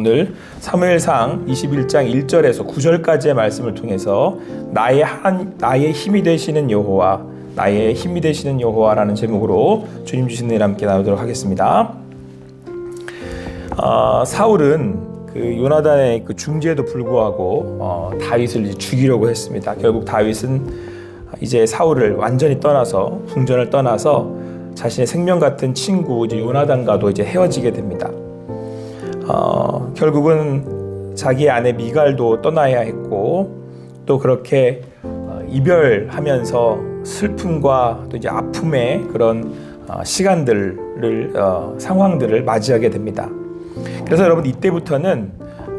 오늘 사무엘상 21장 1절에서 9절까지의 말씀을 통해서 나의 한 나의 힘이 되시는 여호와 나의 힘이 되시는 여호와라는 제목으로 주님 주신 일 함께 나누도록 하겠습니다. 어, 사울은 그 요나단의 그 중재에도 불구하고 어, 다윗을 죽이려고 했습니다. 결국 다윗은 이제 사울을 완전히 떠나서 궁전을 떠나서 자신의 생명 같은 친구 이제 요나단과도 이제 헤어지게 됩니다. 어, 결국은 자기 아내 미갈도 떠나야 했고 또 그렇게 어, 이별하면서 슬픔과 또 이제 아픔의 그런 어, 시간들을 어, 상황들을 맞이하게 됩니다. 그래서 여러분 이때부터는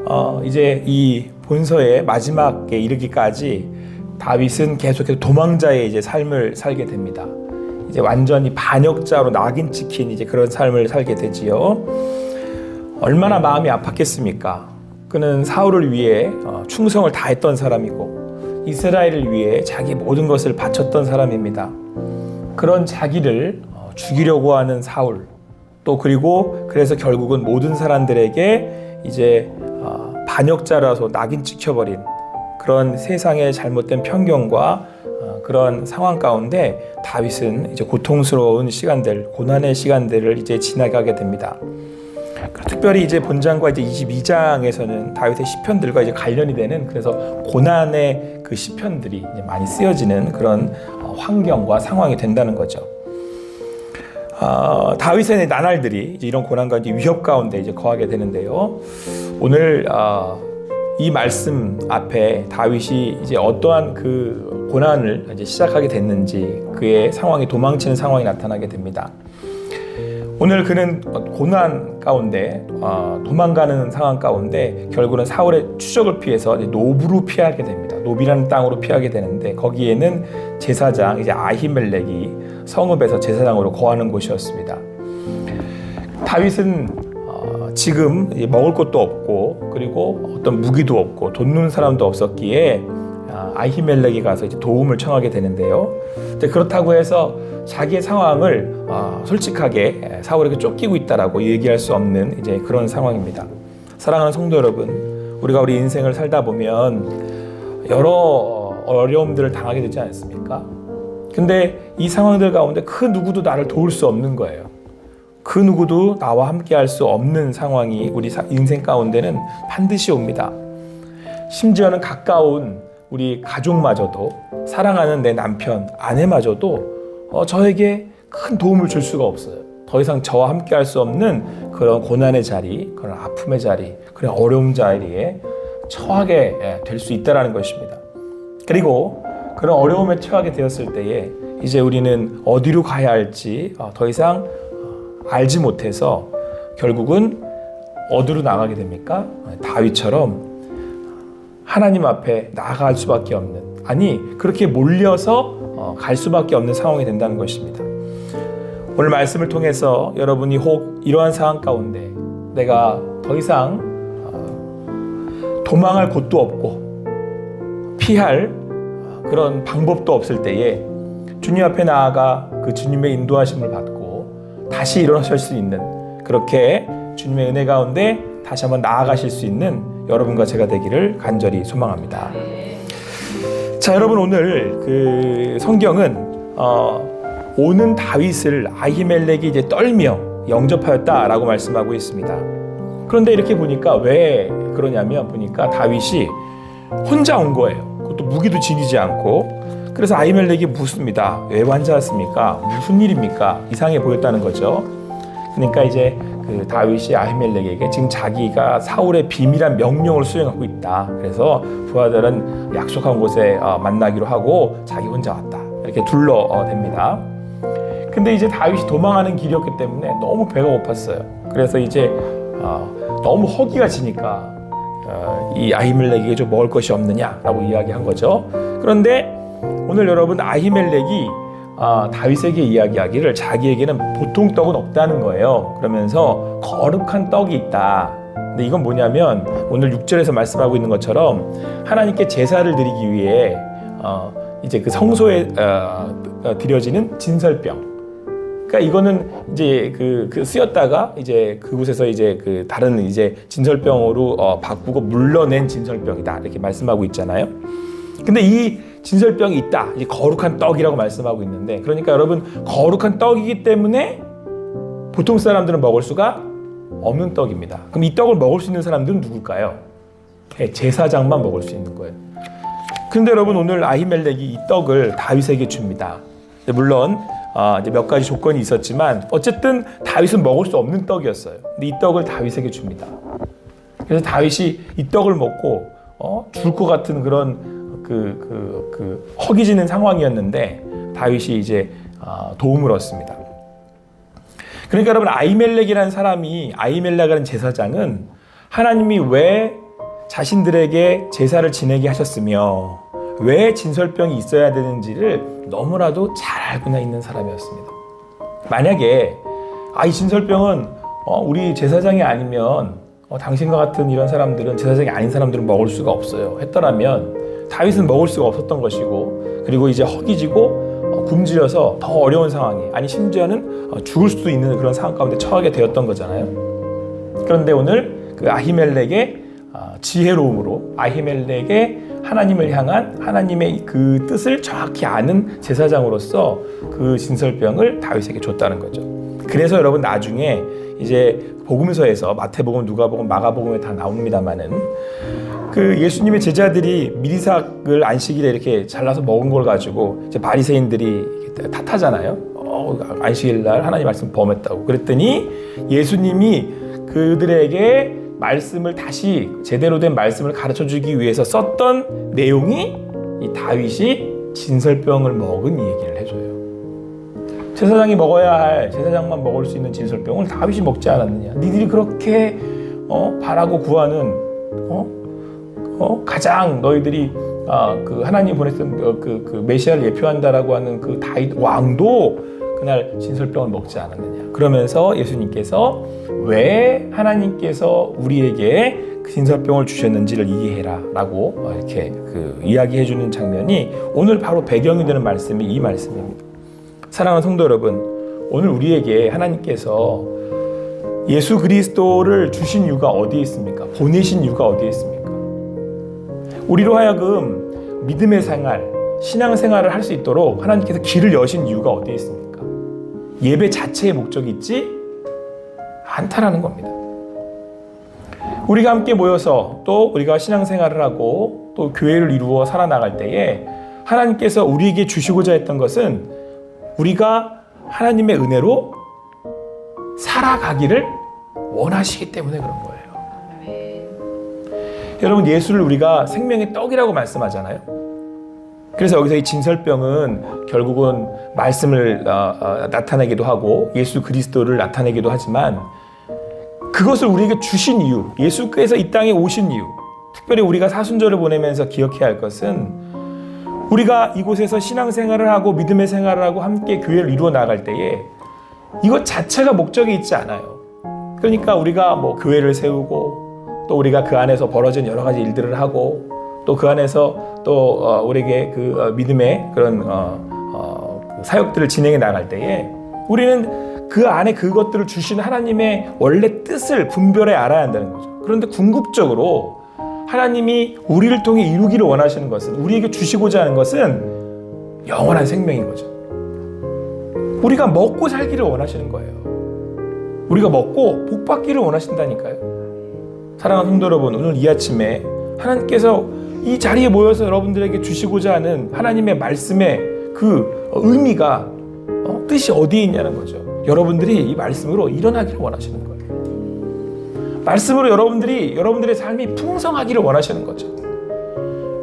어, 이제 이 본서의 마지막에 이르기까지 다윗은 계속해서 도망자의 이제 삶을 살게 됩니다. 이제 완전히 반역자로 낙인 찍힌 이제 그런 삶을 살게 되지요. 얼마나 마음이 아팠겠습니까? 그는 사울을 위해 어, 충성을 다했던 사람이고 이스라엘을 위해 자기 모든 것을 바쳤던 사람입니다. 그런 자기를 어, 죽이려고 하는 사울 또 그리고 그래서 결국은 모든 사람들에게 이제 어, 반역자라서 낙인 찍혀버린 그런 세상의 잘못된 편견과 어, 그런 상황 가운데 다윗은 이제 고통스러운 시간들, 고난의 시간들을 이제 지나가게 됩니다. 특별히 이제 본장과 이제 22장에서는 다윗의 시편들과 이제 관련이 되는 그래서 고난의 그 시편들이 많이 쓰여지는 그런 어, 환경과 상황이 된다는 거죠. 어, 다윗의 나날들이 이제 이런 고난과 이제 위협 가운데 이제 거하게 되는데요. 오늘 어, 이 말씀 앞에 다윗이 이제 어떠한 그 고난을 이제 시작하게 됐는지 그의 상황이 도망치는 상황이 나타나게 됩니다. 오늘 그는 고난 가운데 어, 도망가는 상황 가운데 결국은 사울의 추적을 피해서 노브로 피하게 됩니다. 노비라는 땅으로 피하게 되는데 거기에는 제사장 이제 아히멜렉이 성읍에서 제사장으로 거하는 곳이었습니다. 다윗은 어, 지금 먹을 것도 없고 그리고 어떤 무기도 없고 돈 누는 사람도 없었기에 아, 아히멜렉이 가서 이제 도움을 청하게 되는데요. 그렇다고 해서 자기의 상황을 어, 솔직하게 사울에게 쫓기고 있다라고 얘기할 수 없는 이제 그런 상황입니다. 사랑하는 성도 여러분, 우리가 우리 인생을 살다 보면 여러 어려움들을 당하게 되지 않습니까? 근데 이 상황들 가운데 그 누구도 나를 도울 수 없는 거예요. 그 누구도 나와 함께 할 수 없는 상황이 우리 인생 가운데는 반드시 옵니다. 심지어는 가까운 우리 가족마저도 사랑하는 내 남편, 아내마저도 어, 저에게 큰 도움을 줄 수가 없어요. 더 이상 저와 함께 할 수 없는 그런 고난의 자리, 그런 아픔의 자리, 그런 어려움 자리에 처하게 예, 될수 있다라는 것입니다. 그리고 그런 어려움에 처하게 되었을 때에 이제 우리는 어디로 가야 할지 어, 더 이상 어, 알지 못해서 결국은 어디로 나가게 됩니까? 다윗처럼 하나님 앞에 나아갈 수밖에 없는 아니 그렇게 몰려서 어, 갈 수밖에 없는 상황이 된다는 것입니다. 오늘 말씀을 통해서 여러분이 혹 이러한 상황 가운데 내가 더 이상 어, 도망할 곳도 없고 피할 어, 그런 방법도 없을 때에 주님 앞에 나아가 그 주님의 인도하심을 받고 다시 일어나실 수 있는 그렇게 주님의 은혜 가운데 다시 한번 나아가실 수 있는 여러분과 제가 되기를 간절히 소망합니다. 자, 여러분 오늘 그 성경은 어, 오는 다윗을 아히멜렉이 이제 떨며 영접하였다라고 말씀하고 있습니다. 그런데 이렇게 보니까 왜 그러냐면 보니까 다윗이 혼자 온 거예요. 그것도 무기도 지니지 않고 그래서 아히멜렉이 묻습니다. 왜 환자였습니까? 무슨 일입니까? 이상해 보였다는 거죠. 그러니까 이제 그 다윗이 아히멜렉에게 지금 자기가 사울의 비밀한 명령을 수행하고 있다. 그래서 부하들은 약속한 곳에 어, 만나기로 하고 자기 혼자 왔다. 이렇게 둘러댑니다. 근데 이제 다윗이 도망하는 길이었기 때문에 너무 배가 고팠어요. 그래서 이제 어, 너무 허기가 지니까 어, 이 아히멜렉에게 좀 먹을 것이 없느냐라고 이야기한 거죠. 그런데 오늘 여러분 아히멜렉이 아, 다윗에게 이야기하기를 자기에게는 보통 떡은 없다는 거예요. 그러면서 거룩한 떡이 있다. 근데 이건 뭐냐면 오늘 6절에서 말씀하고 있는 것처럼 하나님께 제사를 드리기 위해 어, 이제 그 성소에 어, 어, 드려지는 진설병 그러니까 이거는 이제 그, 그 쓰였다가 이제 그곳에서 이제 그 다른 이제 진설병으로 어, 바꾸고 물러낸 진설병이다 이렇게 말씀하고 있잖아요. 근데 이 진설병이 있다. 이 거룩한 떡이라고 말씀하고 있는데 그러니까 여러분 거룩한 떡이기 때문에 보통 사람들은 먹을 수가 없는 떡입니다. 그럼 이 떡을 먹을 수 있는 사람들은 누굴까요? 네, 제사장만 먹을 수 있는 거예요. 근데 여러분 오늘 아히멜렉이 이 떡을 다윗에게 줍니다. 물론 아, 이제 몇 가지 조건이 있었지만 어쨌든 다윗은 먹을 수 없는 떡이었어요. 근데 이 떡을 다윗에게 줍니다. 그래서 다윗이 이 떡을 먹고 어, 죽을 것 같은 그런 그, 그, 그 허기지는 상황이었는데 다윗이 이제 아, 도움을 얻습니다. 그러니까 여러분 아이멜렉이라는 사람이 아이멜렉이라는 제사장은 하나님이 왜 자신들에게 제사를 지내게 하셨으며 왜 진설병이 있어야 되는지를 너무나도 잘 알고 있는 사람이었습니다. 만약에 아 이 진설병은 어, 우리 제사장이 아니면 어, 당신과 같은 이런 사람들은 제사장이 아닌 사람들은 먹을 수가 없어요. 했더라면 다윗은 먹을 수가 없었던 것이고 그리고 이제 허기지고 어, 굶주려서 더 어려운 상황이 아니 심지어는 어, 죽을 수도 있는 그런 상황 가운데 처하게 되었던 거잖아요. 그런데 오늘 그 아히멜렉의 아, 지혜로움으로 아히멜렉의 하나님을 향한 하나님의 그 뜻을 정확히 아는 제사장으로서 그 진설병을 다윗에게 줬다는 거죠. 그래서 여러분 나중에 이제 복음서에서 마태복음, 누가복음, 마가복음에 다 나옵니다만은 그 예수님의 제자들이 미리삭을 안식일에 이렇게 잘라서 먹은 걸 가지고 이제 바리새인들이 탓하잖아요. 어, 안식일 날 하나님 말씀 범했다고. 그랬더니 예수님이 그들에게 말씀을 다시 제대로 된 말씀을 가르쳐 주기 위해서 썼던 내용이 이 다윗이 진설병을 먹은 이 얘기를 해줘요. 제사장이 먹어야 할 제사장만 먹을 수 있는 진설병을 다윗이 먹지 않았느냐? 니들이 그렇게 어, 바라고 구하는 어? 어? 가장 너희들이 아, 그 하나님 보냈던 그, 그, 그 메시아를 예표한다라고 하는 그 다윗 왕도 그날 진설병을 먹지 않았느냐. 그러면서 예수님께서 왜 하나님께서 우리에게 그 진설병을 주셨는지를 이해해라 라고 이렇게 그 이야기해 주는 장면이 오늘 바로 배경이 되는 말씀이 이 말씀입니다. 사랑하는 성도 여러분, 오늘 우리에게 하나님께서 예수 그리스도를 주신 이유가 어디에 있습니까? 보내신 이유가 어디에 있습니까? 우리로 하여금 믿음의 생활, 신앙 생활을 할 수 있도록 하나님께서 길을 여신 이유가 어디에 있습니까? 예배 자체의 목적이 있지 않다라는 겁니다. 우리가 함께 모여서 또 우리가 신앙 생활을 하고 또 교회를 이루어 살아나갈 때에 하나님께서 우리에게 주시고자 했던 것은 우리가 하나님의 은혜로 살아가기를 원하시기 때문에 그런 거예요. 여러분 예수를 우리가 생명의 떡이라고 말씀하잖아요. 그래서 여기서 이 진설병은 결국은 말씀을 어, 어, 나타내기도 하고 예수 그리스도를 나타내기도 하지만 그것을 우리에게 주신 이유, 예수께서 이 땅에 오신 이유, 특별히 우리가 사순절을 보내면서 기억해야 할 것은 우리가 이곳에서 신앙생활을 하고 믿음의 생활을 하고 함께 교회를 이루어 나갈 때에 이것 자체가 목적이 있지 않아요. 그러니까 우리가 뭐 교회를 세우고 또 우리가 그 안에서 벌어진 여러 가지 일들을 하고 또 그 안에서 또 어, 우리에게 그 어, 믿음의 그런 어, 어, 그 사역들을 진행해 나갈 때에 우리는 그 안에 그것들을 주신 하나님의 원래 뜻을 분별해 알아야 한다는 거죠. 그런데 궁극적으로 하나님이 우리를 통해 이루기를 원하시는 것은 우리에게 주시고자 하는 것은 영원한 생명인 거죠. 우리가 먹고 살기를 원하시는 거예요. 우리가 먹고 복 받기를 원하신다니까요. 사랑하는 성도 여러분, 오늘 이 아침에 하나님께서 이 자리에 모여서 여러분들에게 주시고자 하는 하나님의 말씀의 그 의미가 어, 뜻이 어디에 있냐는 거죠. 여러분들이 이 말씀으로 일어나기를 원하시는 거예요. 말씀으로 여러분들이 여러분들의 삶이 풍성하기를 원하시는 거죠.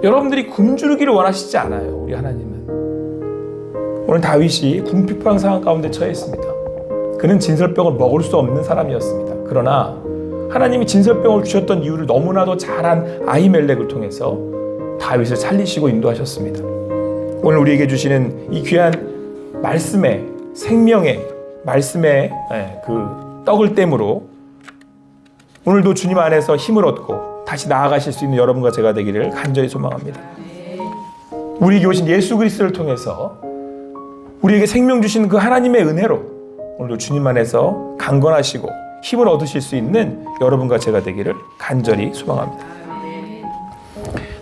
여러분들이 굶주르기를 원하시지 않아요. 우리 하나님은. 오늘 다윗이 궁핍한 상황 가운데 처해 있습니다. 그는 진설병을 먹을 수 없는 사람이었습니다. 그러나 하나님이 진설병을 주셨던 이유를 너무나도 잘한 아이멜렉을 통해서 다윗을 살리시고 인도하셨습니다. 오늘 우리에게 주시는 이 귀한 말씀의 생명의 말씀의 예, 그 떡을 땜으로 오늘도 주님 안에서 힘을 얻고 다시 나아가실 수 있는 여러분과 제가 되기를 간절히 소망합니다. 우리에게 오신 예수 그리스도를 통해서 우리에게 생명 주신 그 하나님의 은혜로 오늘도 주님 안에서 강건하시고 힘을 얻으실 수 있는 여러분과 제가 되기를 간절히 소망합니다.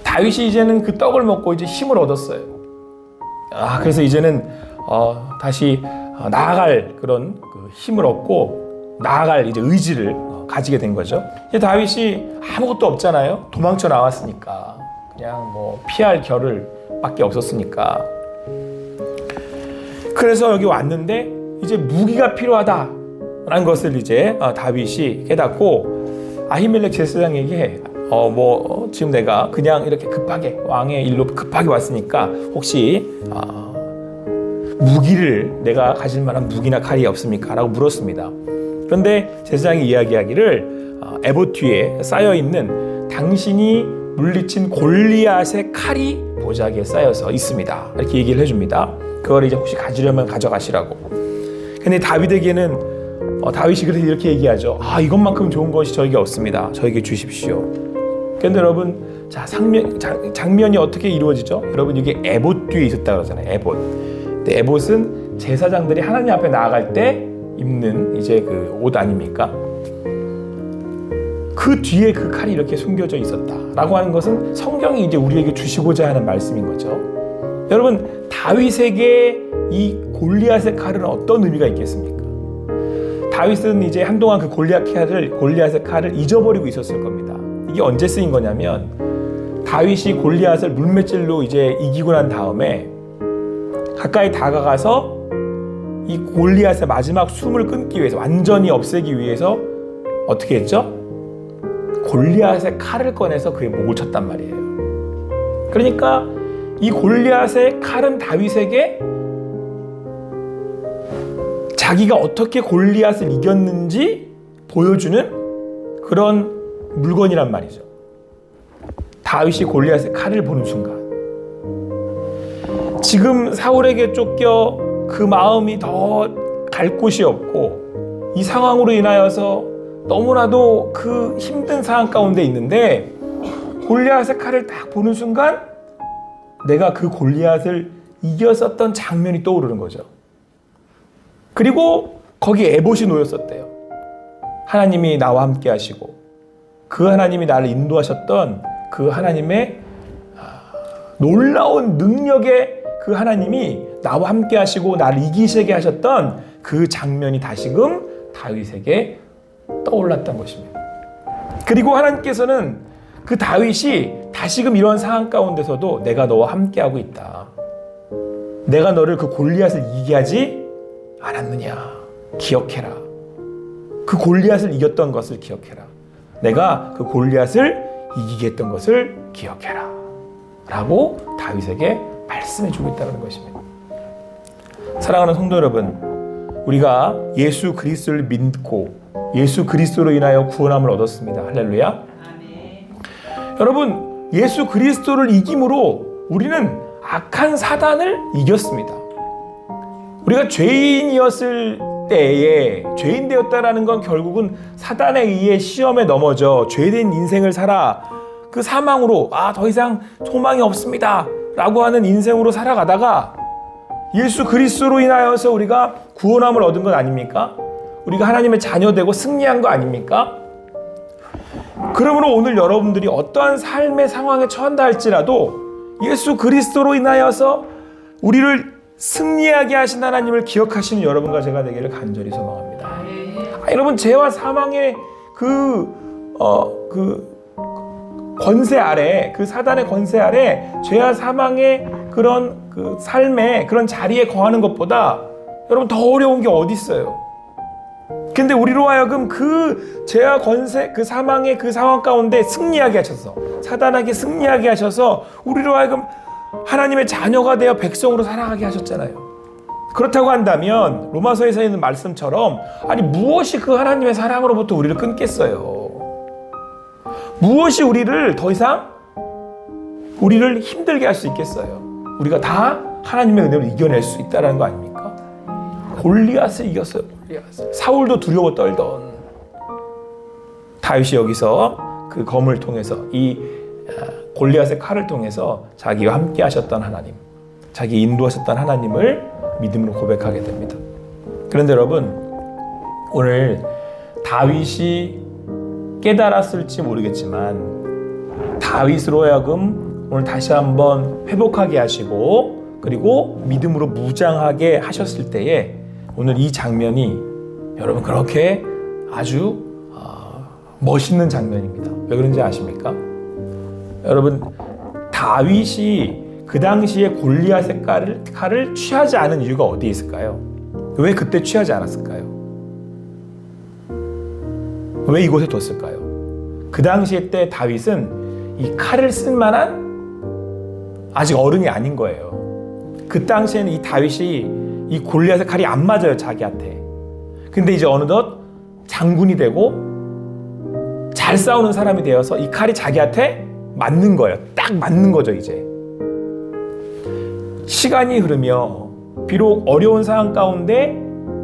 다윗이 이제는 그 떡을 먹고 이제 힘을 얻었어요. 아 그래서 이제는 어, 다시 어, 나아갈 그런 그 힘을 얻고 나아갈 이제 의지를 어, 가지게 된 거죠. 이제 다윗이 아무것도 없잖아요. 도망쳐 나왔으니까 그냥 뭐 피할 겨를 밖에 없었으니까. 그래서 여기 왔는데 이제 무기가 필요하다 라는 것을 이제 어, 다윗이 깨닫고 아히멜렉 제사장에게 어 뭐 지금 내가 그냥 이렇게 급하게 왕의 일로 급하게 왔으니까 혹시 어, 무기를 내가 가질 만한 무기나 칼이 없습니까? 라고 물었습니다. 그런데 제사장이 이야기하기를 어, 에봇 뒤에 쌓여 있는 당신이 물리친 골리앗의 칼이 보자기에 쌓여서 있습니다. 이렇게 얘기를 해줍니다. 그걸 이제 혹시 가지려면 가져가시라고. 근데 다윗에게는 어, 다윗이 그래서 이렇게 얘기하죠. 아 이것만큼 좋은 것이 저에게 없습니다. 저에게 주십시오. 그런데 여러분 자 상면, 장, 장면이 어떻게 이루어지죠? 여러분 이게 에봇 뒤에 있었다 그러잖아요. 에봇. 근데 에봇은 제사장들이 하나님 앞에 나아갈 때 입는 이제 그 옷 아닙니까? 그 뒤에 그 칼이 이렇게 숨겨져 있었다라고 하는 것은 성경이 이제 우리에게 주시고자 하는 말씀인 거죠. 여러분 다윗에게 이 골리앗의 칼은 어떤 의미가 있겠습니까? 다윗은 이제 한동안 그 골리앗 칼을 골리앗의 칼을 잊어버리고 있었을 겁니다. 이게 언제 쓰인 거냐면 다윗이 골리앗을 물맷질로 이제 이기고 난 다음에 가까이 다가가서 이 골리앗의 마지막 숨을 끊기 위해서 완전히 없애기 위해서 어떻게 했죠? 골리앗의 칼을 꺼내서 그의 목을 쳤단 말이에요. 그러니까 이 골리앗의 칼은 다윗에게 자기가 어떻게 골리앗을 이겼는지 보여주는 그런 물건이란 말이죠. 다윗이 골리앗의 칼을 보는 순간 지금 사울에게 쫓겨 그 마음이 더 갈 곳이 없고 이 상황으로 인하여서 너무나도 그 힘든 상황 가운데 있는데 골리앗의 칼을 딱 보는 순간 내가 그 골리앗을 이겼었던 장면이 떠오르는 거죠. 그리고 거기 에봇이 놓였었대요. 하나님이 나와 함께 하시고 그 하나님이 나를 인도하셨던 그 하나님의 아, 놀라운 능력의 그 하나님이 나와 함께 하시고 나를 이기시게 하셨던 그 장면이 다시금 다윗에게 떠올랐던 것입니다. 그리고 하나님께서는 그 다윗이 다시금 이런 상황 가운데서도 내가 너와 함께하고 있다. 내가 너를 그 골리앗을 이기게 하지 않았느냐. 기억해라. 그 골리앗을 이겼던 것을 기억해라. 내가 그 골리앗을 이기게 했던 것을 기억해라. 라고 다윗에게 말씀해 주고 있다는 것입니다. 사랑하는 성도 여러분, 우리가 예수 그리스도를 믿고 예수 그리스도로 인하여 구원함을 얻었습니다. 할렐루야. 여러분, 예수 그리스도를 이김으로 우리는 악한 사단을 이겼습니다. 우리가 죄인이었을 때에 죄인 되었다라는 건 결국은 사단에 의해 시험에 넘어져 죄된 인생을 살아 그 사망으로 아 더 이상 소망이 없습니다라고 하는 인생으로 살아가다가 예수 그리스도로 인하여서 우리가 구원함을 얻은 것 아닙니까? 우리가 하나님의 자녀되고 승리한 거 아닙니까? 그러므로 오늘 여러분들이 어떠한 삶의 상황에 처한다 할지라도 예수 그리스도로 인하여서 우리를 승리하게 하신 하나님을 기억하시는 여러분과 제가 되기를 간절히 소망합니다. 아, 여러분 죄와 사망의 그 어, 그 권세 아래 그 사단의 권세 아래 죄와 사망의 그런 그 삶의 그런 자리에 거하는 것보다 여러분 더 어려운 게 어디 있어요? 근데 우리로 하여금 그 죄와 권세 그 사망의 그 상황 가운데 승리하게 하셔서 사단에게 승리하게 하셔서 우리로 하여금 하나님의 자녀가 되어 백성으로 살아가게 하셨잖아요. 그렇다고 한다면 로마서에서 있는 말씀처럼 아니 무엇이 그 하나님의 사랑으로부터 우리를 끊겠어요? 무엇이 우리를 더 이상 우리를 힘들게 할 수 있겠어요? 우리가 다 하나님의 은혜로 이겨낼 수 있다는 거 아닙니까? 골리앗을 이겼어요. 사울도 두려워 떨던 다윗이 여기서 그 검을 통해서 이 아, 골리앗의 칼을 통해서 자기와 함께 하셨던 하나님, 자기 인도하셨던 하나님을 믿음으로 고백하게 됩니다. 그런데 여러분, 오늘 다윗이 깨달았을지 모르겠지만 다윗으로 하여금 오늘 다시 한번 회복하게 하시고 그리고 믿음으로 무장하게 하셨을 때에 오늘 이 장면이 여러분 그렇게 아주 어, 멋있는 장면입니다. 왜 그런지 아십니까? 여러분 다윗이 그 당시에 골리앗의 칼을, 칼을 취하지 않은 이유가 어디에 있을까요? 왜 그때 취하지 않았을까요? 왜 이곳에 뒀을까요? 그 당시에 때 다윗은 이 칼을 쓸 만한 아직 어른이 아닌 거예요. 그 당시에는 이 다윗이 이 골리앗의 칼이 안 맞아요 자기한테. 근데 이제 어느덧 장군이 되고 잘 싸우는 사람이 되어서 이 칼이 자기한테 맞는 거예요. 딱 맞는 거죠 이제. 시간이 흐르며 비록 어려운 상황 가운데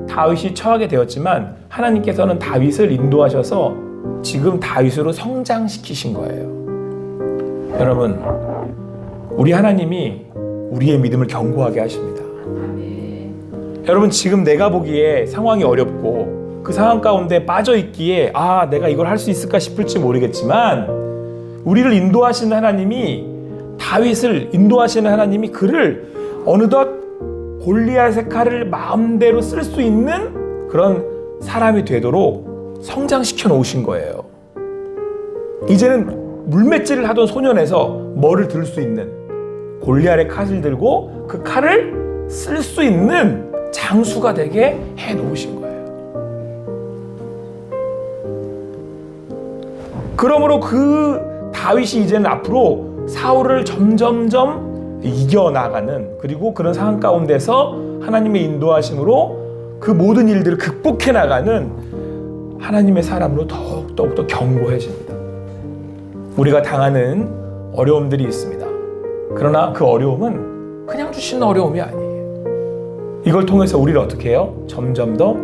다윗이 처하게 되었지만 하나님께서는 다윗을 인도하셔서 지금 다윗으로 성장시키신 거예요. 여러분, 우리 하나님이 우리의 믿음을 견고하게 하십니다. 여러분, 지금 내가 보기에 상황이 어렵고 그 상황 가운데 빠져 있기에 아, 내가 이걸 할 수 있을까 싶을지 모르겠지만 우리를 인도하시는 하나님이 다윗을 인도하시는 하나님이 그를 어느덧 골리앗의 칼을 마음대로 쓸 수 있는 그런 사람이 되도록 성장시켜 놓으신 거예요. 이제는 물맷질을 하던 소년에서 뭐를 들 수 있는 골리앗의 칼을 들고 그 칼을 쓸 수 있는 장수가 되게 해 놓으신 거예요. 그러므로 그 다윗이 이제는 앞으로 사울을 점점점 이겨나가는 그리고 그런 상황 가운데서 하나님의 인도하심으로 그 모든 일들을 극복해 나가는 하나님의 사람으로 더욱 더욱더 견고해집니다. 우리가 당하는 어려움들이 있습니다. 그러나 그 어려움은 그냥 주시는 어려움이 아니에요. 이걸 통해서 우리를 어떻게 해요? 점점 더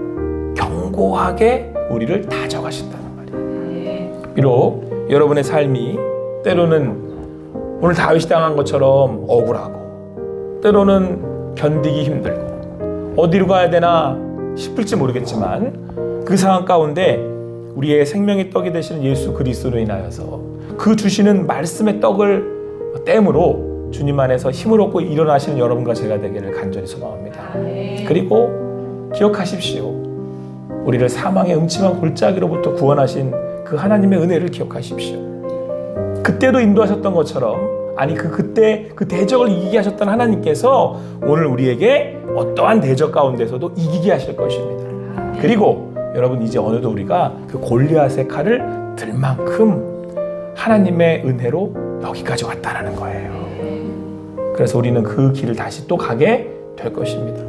견고하게 우리를 다져가신다는 말이에요. 비록 여러분의 삶이 때로는 오늘 다윗이 당한 것처럼 억울하고 때로는 견디기 힘들고 어디로 가야 되나 싶을지 모르겠지만 그 상황 가운데 우리의 생명의 떡이 되시는 예수 그리스도로 인하여서 그 주시는 말씀의 떡을 땜으로 주님 안에서 힘을 얻고 일어나시는 여러분과 제가 되기를 간절히 소망합니다. 그리고 기억하십시오. 우리를 사망의 음침한 골짜기로부터 구원하신 그 하나님의 은혜를 기억하십시오. 그때도 인도하셨던 것처럼 아니 그 그때 그 대적을 이기게 하셨던 하나님께서 오늘 우리에게 어떠한 대적 가운데서도 이기게 하실 것입니다. 그리고 여러분 이제 어느덧 우리가 그 골리앗의 칼을 들 만큼 하나님의 은혜로 여기까지 왔다라는 거예요. 그래서 우리는 그 길을 다시 또 가게 될 것입니다.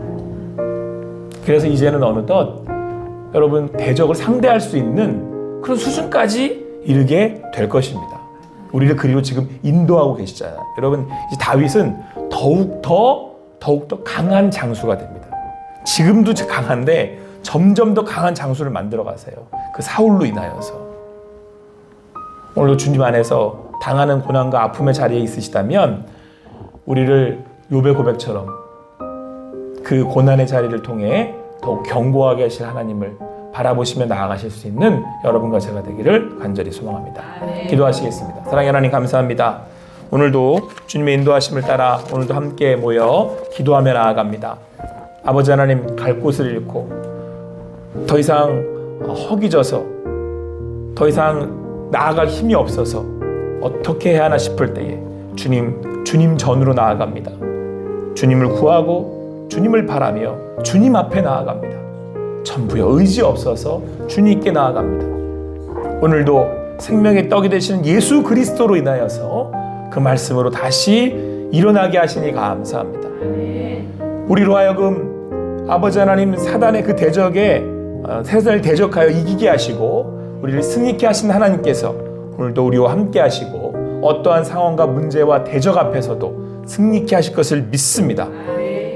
그래서 이제는 어느덧 여러분 대적을 상대할 수 있는 그런 수준까지 이르게 될 것입니다. 우리를 그리로 지금 인도하고 계시잖아요. 여러분 다윗은 더욱 더 더욱 더 강한 장수가 됩니다. 지금도 강한데 점점 더 강한 장수를 만들어 가세요. 그 사울로 인하여서 오늘도 주님 안에서 당하는 고난과 아픔의 자리에 있으시다면 우리를 요배 고백처럼 그 고난의 자리를 통해 더욱 견고하게 하실 하나님을 바라보시며 나아가실 수 있는 여러분과 제가 되기를 간절히 소망합니다. 기도하시겠습니다. 사랑의 하나님 감사합니다. 오늘도 주님의 인도하심을 따라 오늘도 함께 모여 기도하며 나아갑니다. 아버지 하나님 갈 곳을 잃고 더 이상 허기져서 더 이상 나아갈 힘이 없어서 어떻게 해야 하나 싶을 때에 주님 주님 전으로 나아갑니다. 주님을 구하고 주님을 바라며 주님 앞에 나아갑니다. 전부여 의지 없어서 주님께 나아갑니다. 오늘도 생명의 떡이 되시는 예수 그리스도로 인하여서 그 말씀으로 다시 일어나게 하시니 감사합니다. 우리로 하여금 아버지 하나님 사단의 그 대적에 어, 세상을 대적하여 이기게 하시고 우리를 승리케 하신 하나님께서 오늘도 우리와 함께 하시고 어떠한 상황과 문제와 대적 앞에서도 승리케 하실 것을 믿습니다.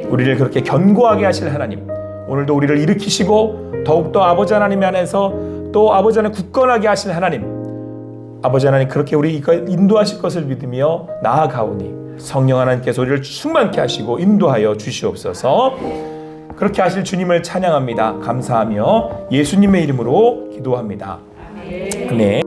우리를 그렇게 견고하게 하실 하나님 오늘도 우리를 일으키시고 더욱더 아버지 하나님 안에서 또 아버지 하나님 굳건하게 하실 하나님 아버지 하나님 그렇게 우리 인도하실 것을 믿으며 나아가오니 성령 하나님께서 우리를 충만케 하시고 인도하여 주시옵소서 그렇게 하실 주님을 찬양합니다. 감사하며 예수님의 이름으로 기도합니다. 아멘.